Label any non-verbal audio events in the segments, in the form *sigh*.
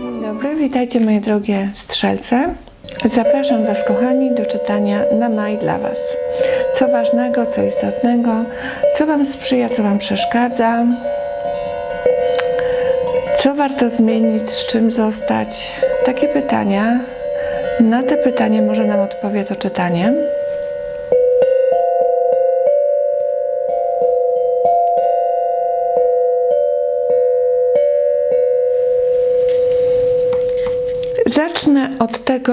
Dzień dobry, witajcie moje drogie strzelce. Zapraszam Was, kochani, do czytania na maj dla Was. Co ważnego, co istotnego, co Wam sprzyja, co Wam przeszkadza, co warto zmienić, z czym zostać. Takie pytania. Na te pytania może nam odpowie to czytanie. Od tego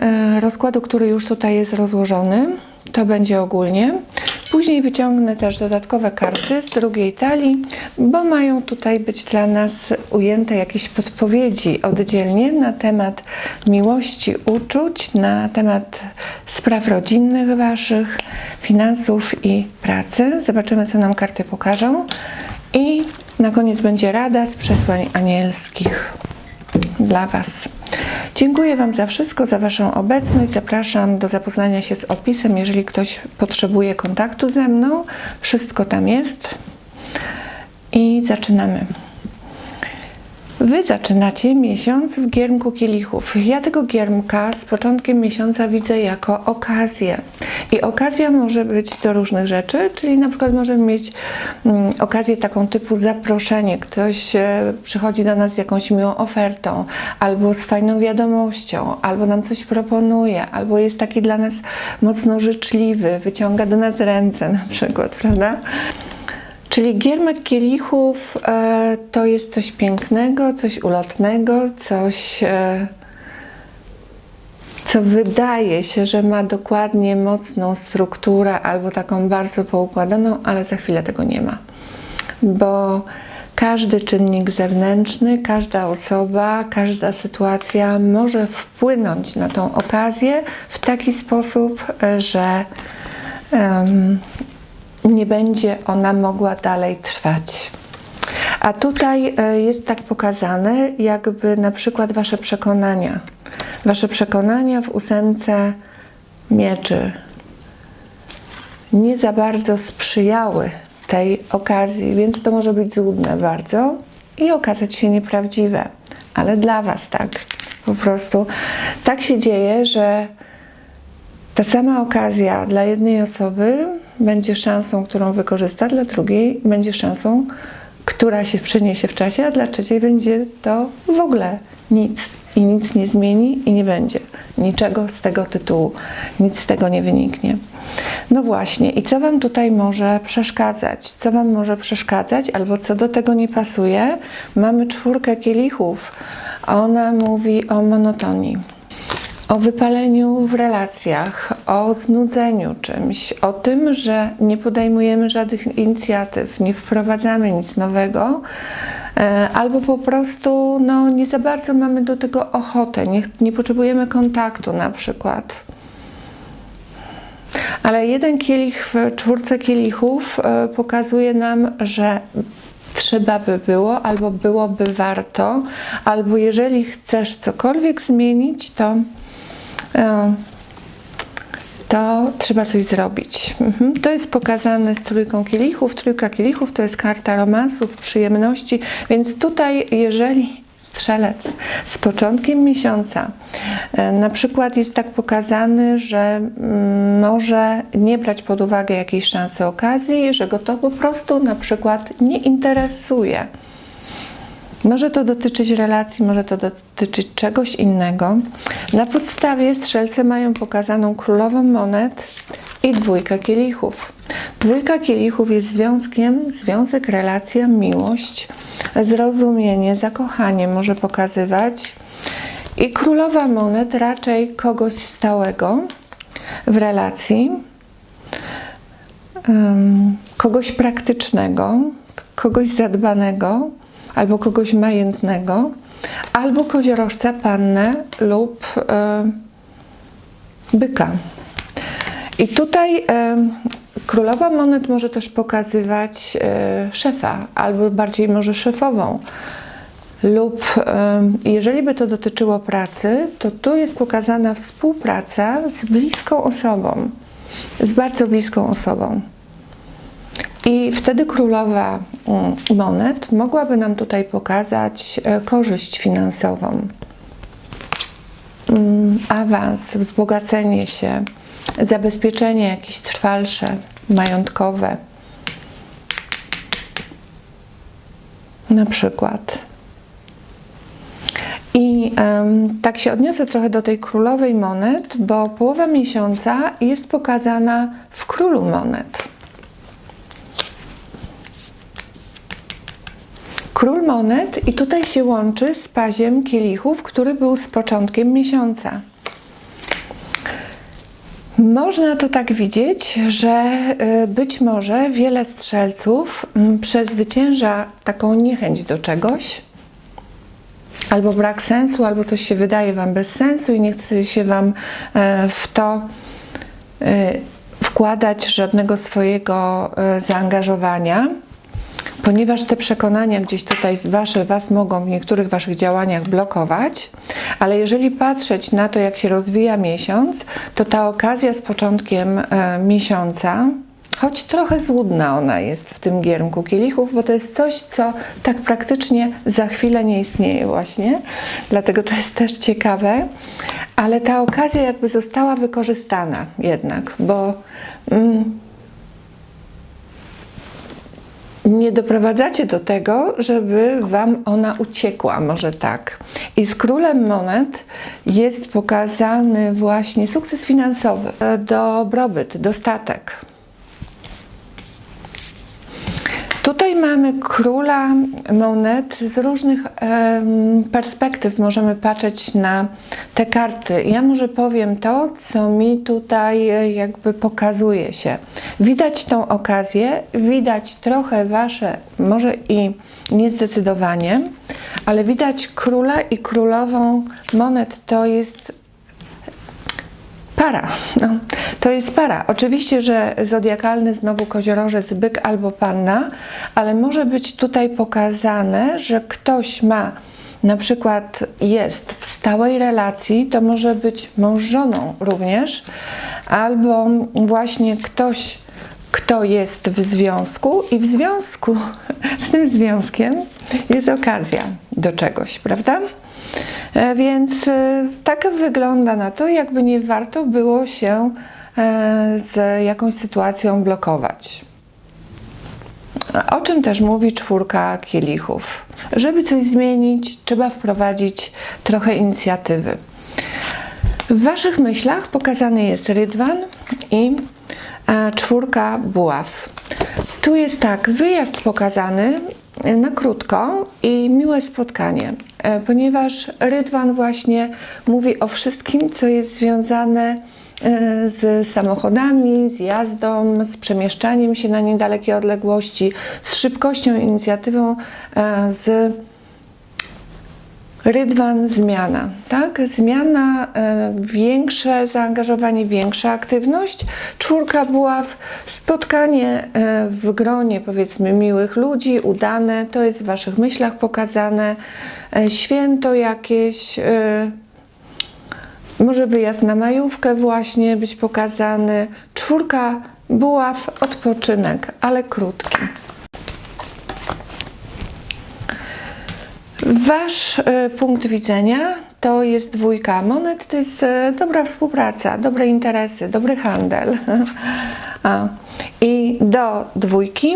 e, rozkładu, który już tutaj jest rozłożony. To będzie ogólnie. Później wyciągnę też dodatkowe karty z drugiej talii, bo mają tutaj być dla nas ujęte jakieś podpowiedzi oddzielnie na temat miłości, uczuć, na temat spraw rodzinnych Waszych, finansów i pracy. Zobaczymy, co nam karty pokażą. I na koniec będzie rada z przesłań anielskich dla Was. Dziękuję Wam za wszystko, za Waszą obecność. Zapraszam do zapoznania się z opisem, jeżeli ktoś potrzebuje kontaktu ze mną. Wszystko tam jest. I zaczynamy. Wy zaczynacie miesiąc w giermku kielichów. Ja tego giermka z początkiem miesiąca widzę jako okazję. I okazja może być do różnych rzeczy, czyli na przykład możemy mieć mm, okazję taką typu zaproszenie. Ktoś e, przychodzi do nas z jakąś miłą ofertą, albo z fajną wiadomością, albo nam coś proponuje, albo jest taki dla nas mocno życzliwy, wyciąga do nas ręce na przykład, prawda? Czyli giermek kielichów e, to jest coś pięknego, coś ulotnego, coś, e, co wydaje się, że ma dokładnie mocną strukturę albo taką bardzo poukładaną, ale za chwilę tego nie ma. Bo każdy czynnik zewnętrzny, każda osoba, każda sytuacja może wpłynąć na tą okazję w taki sposób, e, że nie będzie ona mogła dalej trwać. A tutaj e, jest tak pokazane, jakby na przykład Wasze przekonania. Wasze przekonania w ósemce mieczy nie za bardzo sprzyjały tej okazji, więc to może być złudne bardzo i okazać się nieprawdziwe. Ale dla Was tak. Po prostu tak się dzieje, że ta sama okazja dla jednej osoby będzie szansą, którą wykorzysta, dla drugiej będzie szansą, która się przeniesie w czasie, a dla trzeciej będzie to w ogóle nic i nic nie zmieni i nie będzie niczego z tego tytułu, nic z tego nie wyniknie. No właśnie, i co Wam tutaj może przeszkadzać? Co Wam może przeszkadzać, albo co do tego nie pasuje? Mamy czwórkę kielichów. Ona mówi o monotonii o wypaleniu w relacjach, o znudzeniu czymś, o tym, że nie podejmujemy żadnych inicjatyw, nie wprowadzamy nic nowego, e, albo po prostu no, nie za bardzo mamy do tego ochotę, nie, nie potrzebujemy kontaktu na przykład. Ale jeden kielich w czwórce kielichów e, pokazuje nam, że trzeba by było, albo byłoby warto, albo jeżeli chcesz cokolwiek zmienić, to to trzeba coś zrobić. Mhm. To jest pokazane z trójką kielichów. Trójka kielichów to jest karta romansów, przyjemności, więc tutaj, jeżeli strzelec z początkiem miesiąca e, na przykład jest tak pokazany, że mm, może nie brać pod uwagę jakiejś szansy okazji, że go to po prostu na przykład nie interesuje. Może to dotyczyć relacji, może to dotyczyć czegoś innego. Na podstawie strzelce mają pokazaną królową monet i dwójkę kielichów. Dwójka kielichów jest związkiem, związek, relacja, miłość, zrozumienie, zakochanie może pokazywać. I królowa monet raczej kogoś stałego w relacji, kogoś praktycznego, kogoś zadbanego, albo kogoś majętnego, albo koziorożca, pannę lub e, byka. I tutaj e, królowa monet może też pokazywać e, szefa, albo bardziej może szefową. Lub e, jeżeli by to dotyczyło pracy, to tu jest pokazana współpraca z bliską osobą, z bardzo bliską osobą. I wtedy królowa monet mogłaby nam tutaj pokazać e, korzyść finansową, mm, awans, wzbogacenie się, zabezpieczenie jakieś trwalsze, majątkowe. Na przykład. I em, tak się odniosę trochę do tej królowej monet, bo połowa miesiąca jest pokazana w królu monet. Król monet i tutaj się łączy z paziem kielichów, który był z początkiem miesiąca. Można to tak widzieć, że y, być może wiele strzelców mm, przezwycięża taką niechęć do czegoś, albo brak sensu, albo coś się wydaje Wam bez sensu i nie chce się Wam e, w to e, wkładać żadnego swojego e, zaangażowania, ponieważ te przekonania gdzieś tutaj wasze, Was mogą w niektórych Waszych działaniach blokować, ale jeżeli patrzeć na to, jak się rozwija miesiąc, to ta okazja z początkiem e, miesiąca, choć trochę złudna ona jest w tym giermku kielichów, bo to jest coś, co tak praktycznie za chwilę nie istnieje właśnie, dlatego to jest też ciekawe, ale ta okazja jakby została wykorzystana jednak, bo mm, nie doprowadzacie do tego, żeby Wam ona uciekła, może tak. I z królem monet jest pokazany właśnie sukces finansowy, dobrobyt, dostatek. Tutaj mamy króla monet z różnych perspektyw możemy patrzeć na te karty. Ja może powiem to, co mi tutaj e, jakby pokazuje się. Widać tą okazję, widać trochę wasze, może i niezdecydowanie, ale widać króla i królową monet. To jest Para. No, to jest para. Oczywiście, że zodiakalny znowu koziorożec, byk albo panna, ale może być tutaj pokazane, że ktoś ma na przykład jest w stałej relacji, to może być mąż żoną również, albo właśnie ktoś, kto jest w związku i w związku *laughs* z tym związkiem jest okazja do czegoś, prawda? E, Więc e, tak wygląda na to, jakby nie warto było się e, z jakąś sytuacją blokować. O czym też mówi czwórka kielichów? Żeby coś zmienić, trzeba wprowadzić trochę inicjatywy. W Waszych myślach pokazany jest rydwan i czwórka buław. Tu jest tak, wyjazd pokazany na krótko i miłe spotkanie, ponieważ rydwan właśnie mówi o wszystkim, co jest związane e, z samochodami, z jazdą, z przemieszczaniem się na niedalekie odległości, z szybkością, inicjatywą, e, z Rydwan zmiana, tak? Zmiana, e, większe zaangażowanie, większa aktywność. Czwórka buław, spotkanie e, w gronie powiedzmy miłych ludzi, udane, to jest w Waszych myślach pokazane. E, święto jakieś, może wyjazd na majówkę właśnie być pokazany. Czwórka buław, odpoczynek, ale krótki. Wasz e, punkt widzenia to jest dwójka monet, to jest e, dobra współpraca, dobre interesy, dobry handel. *laughs* I do dwójki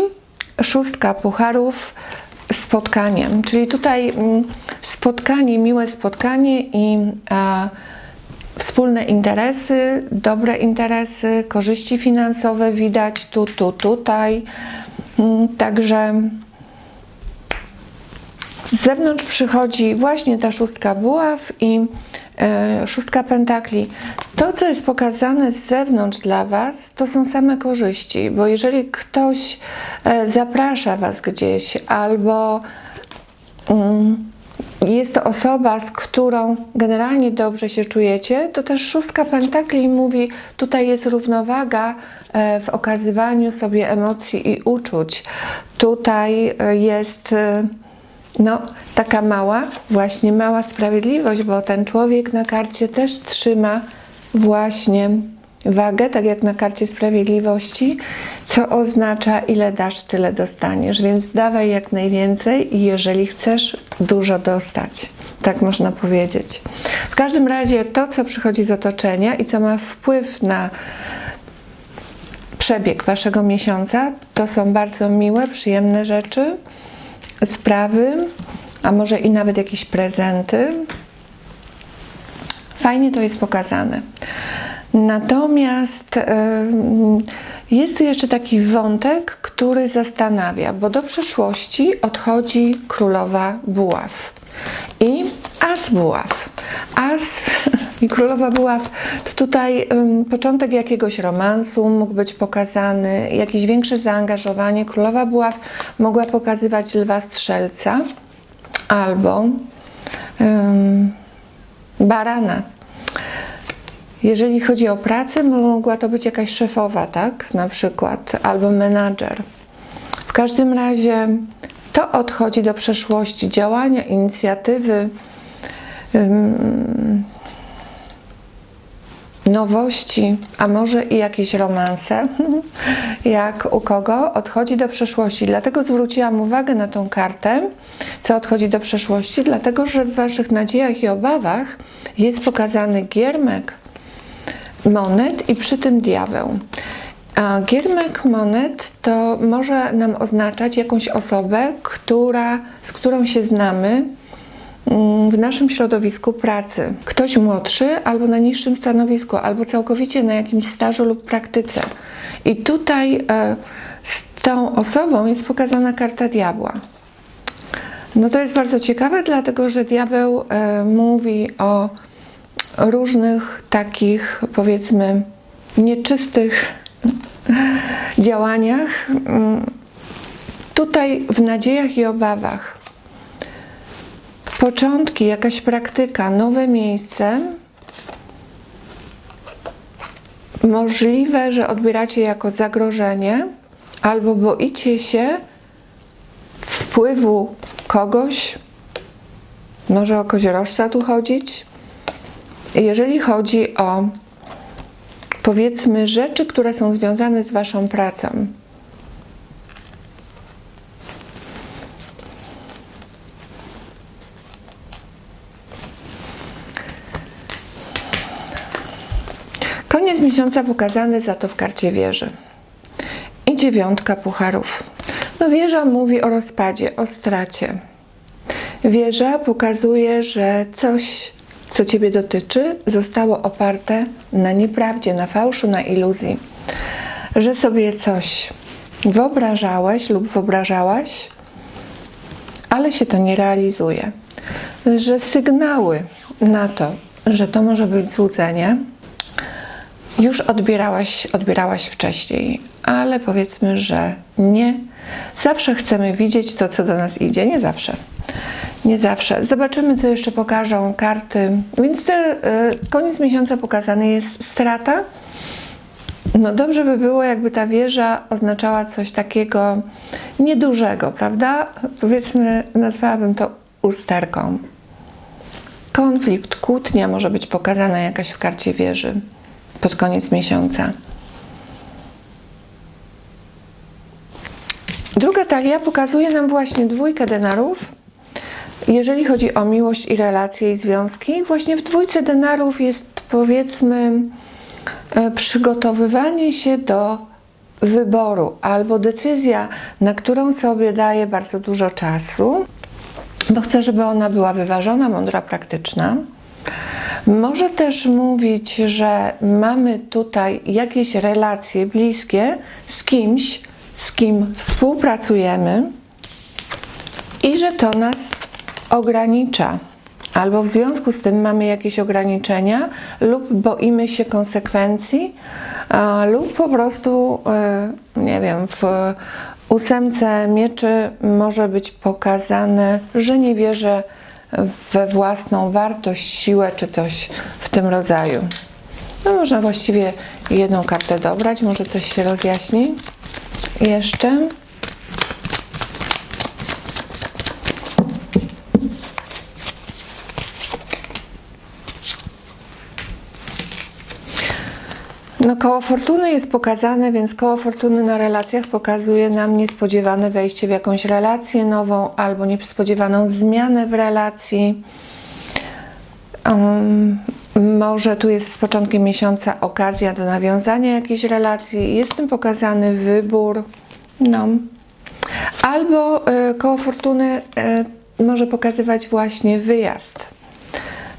szóstka pucharów spotkaniem, czyli tutaj mm, spotkanie, miłe spotkanie i a, wspólne interesy, dobre interesy, korzyści finansowe widać tu, tu, tutaj. Mm, Także z zewnątrz przychodzi właśnie ta szóstka buław i e, szóstka pentakli. To, co jest pokazane z zewnątrz dla Was, to są same korzyści, bo jeżeli ktoś e, zaprasza Was gdzieś albo mm, jest to osoba, z którą generalnie dobrze się czujecie, to też szóstka pentakli mówi, tutaj jest równowaga e, w okazywaniu sobie emocji i uczuć. Tutaj e, jest e, no, taka mała, właśnie mała sprawiedliwość, bo ten człowiek na karcie też trzyma właśnie wagę, tak jak na karcie sprawiedliwości, co oznacza ile dasz, tyle dostaniesz, więc dawaj jak najwięcej jeżeli chcesz dużo dostać. Tak można powiedzieć. W każdym razie to, co przychodzi z otoczenia i co ma wpływ na przebieg waszego miesiąca, to są bardzo miłe, przyjemne rzeczy, sprawy, a może i nawet jakieś prezenty. Fajnie to jest pokazane. Natomiast jest tu jeszcze taki wątek, który zastanawia, bo do przeszłości odchodzi królowa buław i as buław. As *laughs* królowa buław to tutaj em, początek jakiegoś romansu mógł być pokazany, jakieś większe zaangażowanie. Królowa buław mogła pokazywać lwa strzelca albo em, barana. Jeżeli chodzi o pracę, mogła to być jakaś szefowa, tak? Na przykład, albo menadżer. W każdym razie to odchodzi do przeszłości, działania, inicjatywy, nowości, a może i jakieś romanse, *laughs* jak u kogo, odchodzi do przeszłości. Dlatego zwróciłam uwagę na tą kartę, co odchodzi do przeszłości, dlatego że w Waszych nadziejach i obawach jest pokazany giermek, monet i przy tym diabeł. A giermek monet to może nam oznaczać jakąś osobę, która, z którą się znamy w naszym środowisku pracy. Ktoś młodszy albo na niższym stanowisku, albo całkowicie na jakimś stażu lub praktyce. I tutaj e, z tą osobą jest pokazana karta diabła. No to jest bardzo ciekawe, dlatego że diabeł e, mówi o różnych takich, powiedzmy, nieczystych *laughs* działaniach. Mm, Tutaj w nadziejach i obawach. Początki, jakaś praktyka, nowe miejsce. Możliwe, że odbieracie jako zagrożenie, albo boicie się wpływu kogoś, może o koziorożca tu chodzić, jeżeli chodzi o powiedzmy rzeczy, które są związane z Waszą pracą. Miesiąca pokazany za to w karcie wieży. I dziewiątka pucharów. No wieża mówi o rozpadzie, o stracie. Wieża pokazuje, że coś, co Ciebie dotyczy, zostało oparte na nieprawdzie, na fałszu, na iluzji. Że sobie coś wyobrażałeś lub wyobrażałaś, ale się to nie realizuje. Że sygnały na to, że to może być złudzenie, już odbierałaś, odbierałaś wcześniej, ale powiedzmy, że nie. Zawsze chcemy widzieć to, co do nas idzie, nie zawsze. Nie zawsze. Zobaczymy, co jeszcze pokażą karty. Więc te, y, koniec miesiąca pokazany jest strata. No dobrze by było, jakby ta wieża oznaczała coś takiego niedużego, prawda? Powiedzmy, nazwałabym to usterką. Konflikt, kłótnia może być pokazana jakaś w karcie wieży pod koniec miesiąca. Druga talia pokazuje nam właśnie dwójkę denarów. Jeżeli chodzi o miłość i relacje i związki, właśnie w dwójce denarów jest powiedzmy e, przygotowywanie się do wyboru albo decyzja, na którą sobie daję bardzo dużo czasu, bo chcę, żeby ona była wyważona, mądra, praktyczna. Może też mówić, że mamy tutaj jakieś relacje bliskie z kimś, z kim współpracujemy i że to nas ogranicza. Albo w związku z tym mamy jakieś ograniczenia, lub boimy się konsekwencji, a, lub po prostu, e, nie wiem, w ósemce mieczy może być pokazane, że nie wierzę we własną wartość, siłę czy coś w tym rodzaju. No można właściwie jedną kartę dobrać, może coś się rozjaśni. Jeszcze. No koło fortuny jest pokazane, więc koło fortuny na relacjach pokazuje nam niespodziewane wejście w jakąś relację nową albo niespodziewaną zmianę w relacji. Um, może tu jest z początkiem miesiąca okazja do nawiązania jakiejś relacji. Jest tym pokazany wybór. No. Albo y, koło fortuny y, może pokazywać właśnie wyjazd.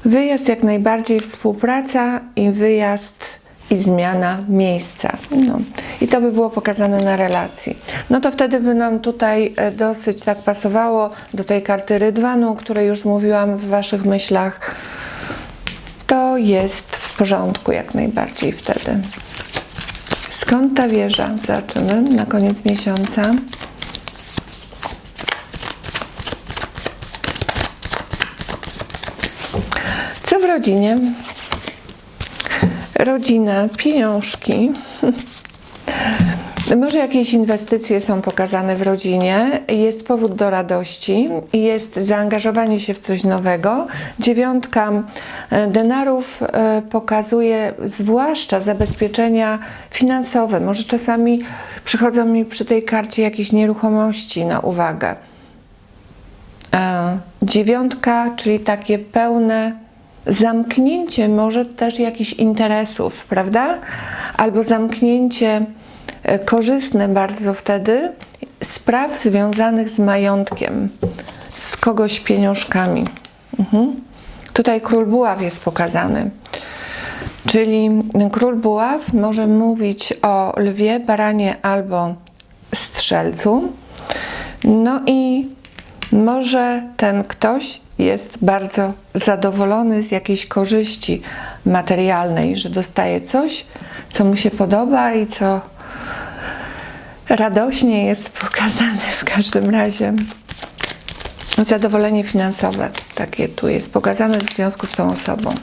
Wyjazd jak najbardziej, współpraca i wyjazd i zmiana miejsca. No. I to by było pokazane na relacji. No to wtedy by nam tutaj e, dosyć tak pasowało do tej karty Rydwanu, o której już mówiłam w Waszych myślach. To jest w porządku jak najbardziej wtedy. Skąd ta wieża? Zobaczymy na koniec miesiąca. Co w rodzinie? Rodzina, pieniążki. *laughs* Może jakieś inwestycje są pokazane w rodzinie, jest powód do radości, jest zaangażowanie się w coś nowego. Dziewiątka e, denarów e, pokazuje zwłaszcza zabezpieczenia finansowe. Może czasami przychodzą mi przy tej karcie jakieś nieruchomości na uwagę. E, Dziewiątka, czyli takie pełne zamknięcie może też jakichś interesów, prawda? Albo zamknięcie e, korzystne bardzo wtedy spraw związanych z majątkiem, z kogoś pieniążkami. Mhm. Tutaj król buław jest pokazany. Czyli król buław może mówić o lwie, baranie albo strzelcu. No i może ten ktoś jest bardzo zadowolony z jakiejś korzyści materialnej, że dostaje coś, co mu się podoba i co radośnie jest pokazane w każdym razie. Zadowolenie finansowe, takie tu jest pokazane w związku z tą osobą.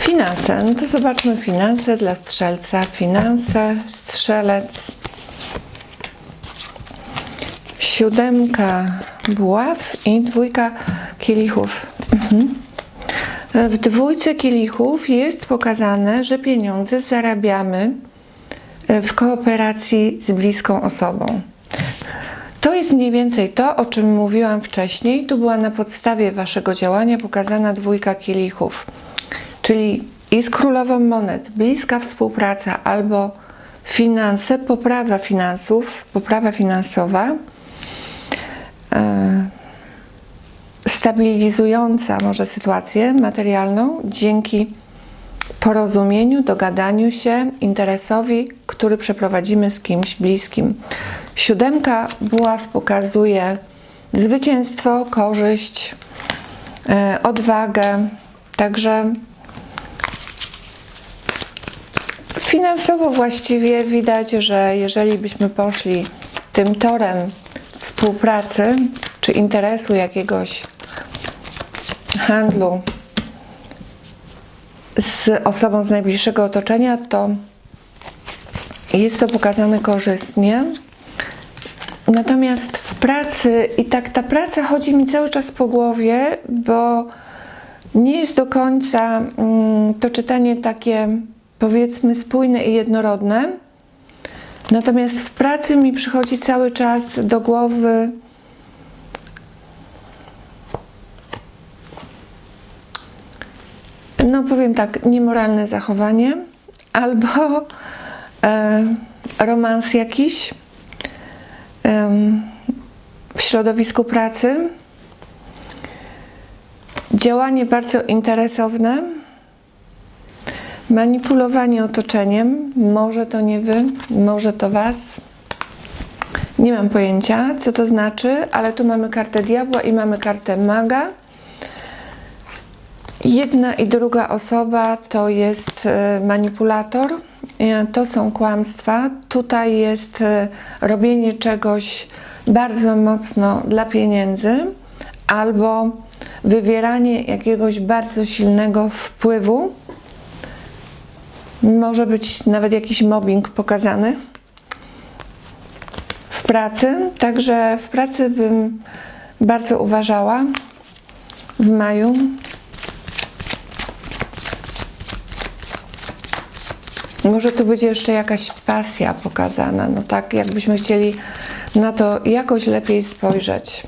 Finanse, no to zobaczmy finanse dla strzelca. Finanse, strzelec, siódemka buław i dwójka kielichów. Mhm. W dwójce kielichów jest pokazane, że pieniądze zarabiamy w kooperacji z bliską osobą. To jest mniej więcej to, o czym mówiłam wcześniej. Tu była na podstawie Waszego działania pokazana dwójka kielichów, czyli jest królową monet, bliska współpraca albo finanse, poprawa finansów, poprawa finansowa E, stabilizująca może sytuację materialną dzięki porozumieniu, dogadaniu się, interesowi, który przeprowadzimy z kimś bliskim. Siódemka buław pokazuje zwycięstwo, korzyść, e, odwagę, także finansowo właściwie widać, że jeżeli byśmy poszli tym torem współpracy czy interesu jakiegoś handlu z osobą z najbliższego otoczenia, to jest to pokazane korzystnie. Natomiast w pracy, i tak ta praca chodzi mi cały czas po głowie, bo nie jest do końca mm, to czytanie takie, powiedzmy, spójne i jednorodne. Natomiast w pracy mi przychodzi cały czas do głowy no powiem tak, niemoralne zachowanie *laughs* albo e, romans jakiś e, w środowisku pracy, działanie bardzo interesowne, Manipulowanie otoczeniem, może to nie wy, może to was. Nie mam pojęcia, co to znaczy, ale tu mamy kartę diabła i mamy kartę maga. Jedna i druga osoba to jest e, manipulator, e, to są kłamstwa. Tutaj jest e, robienie czegoś bardzo mocno dla pieniędzy albo wywieranie jakiegoś bardzo silnego wpływu może być nawet jakiś mobbing pokazany w pracy. Także w pracy bym bardzo uważała w maju. Może tu będzie jeszcze jakaś pasja pokazana, no tak jakbyśmy chcieli na to jakoś lepiej spojrzeć.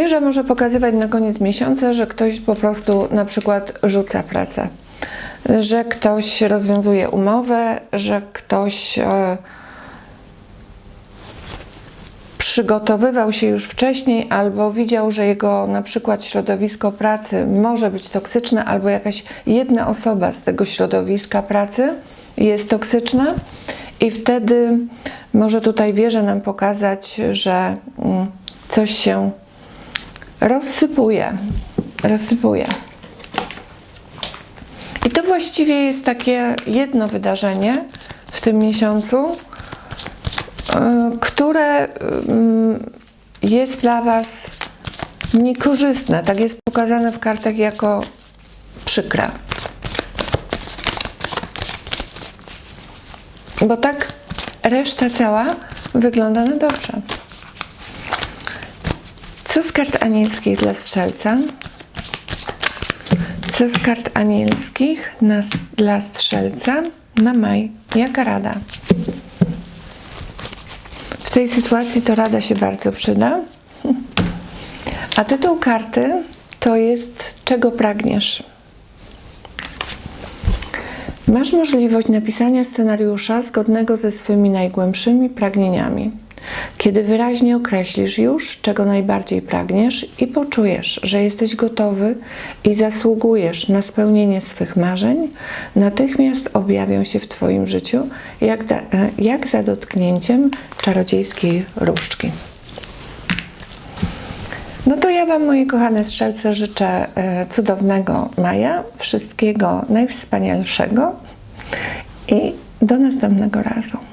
Wieża może pokazywać na koniec miesiąca, że ktoś po prostu na przykład rzuca pracę, że ktoś rozwiązuje umowę, że ktoś e, przygotowywał się już wcześniej albo widział, że jego na przykład środowisko pracy może być toksyczne albo jakaś jedna osoba z tego środowiska pracy jest toksyczna. I wtedy może tutaj wieża nam pokazać, że mm, coś się rozsypuje, rozsypuje. I to właściwie jest takie jedno wydarzenie w tym miesiącu, y, które mm, jest dla Was niekorzystne. Tak jest pokazane w kartach jako przykre. Bo tak reszta cała wygląda na dobrze. Co z kart anielskich dla strzelca? Co z kart anielskich na, dla strzelca na maj? Jaka rada? W tej sytuacji to rada się bardzo przyda. A tytuł karty to jest Czego pragniesz? Masz możliwość napisania scenariusza zgodnego ze swymi najgłębszymi pragnieniami. Kiedy wyraźnie określisz już, czego najbardziej pragniesz i poczujesz, że jesteś gotowy i zasługujesz na spełnienie swych marzeń, natychmiast objawią się w Twoim życiu jak, da, jak za dotknięciem czarodziejskiej różdżki. No to ja Wam, moje kochane strzelce, życzę e, cudownego maja, wszystkiego najwspanialszego i do następnego razu.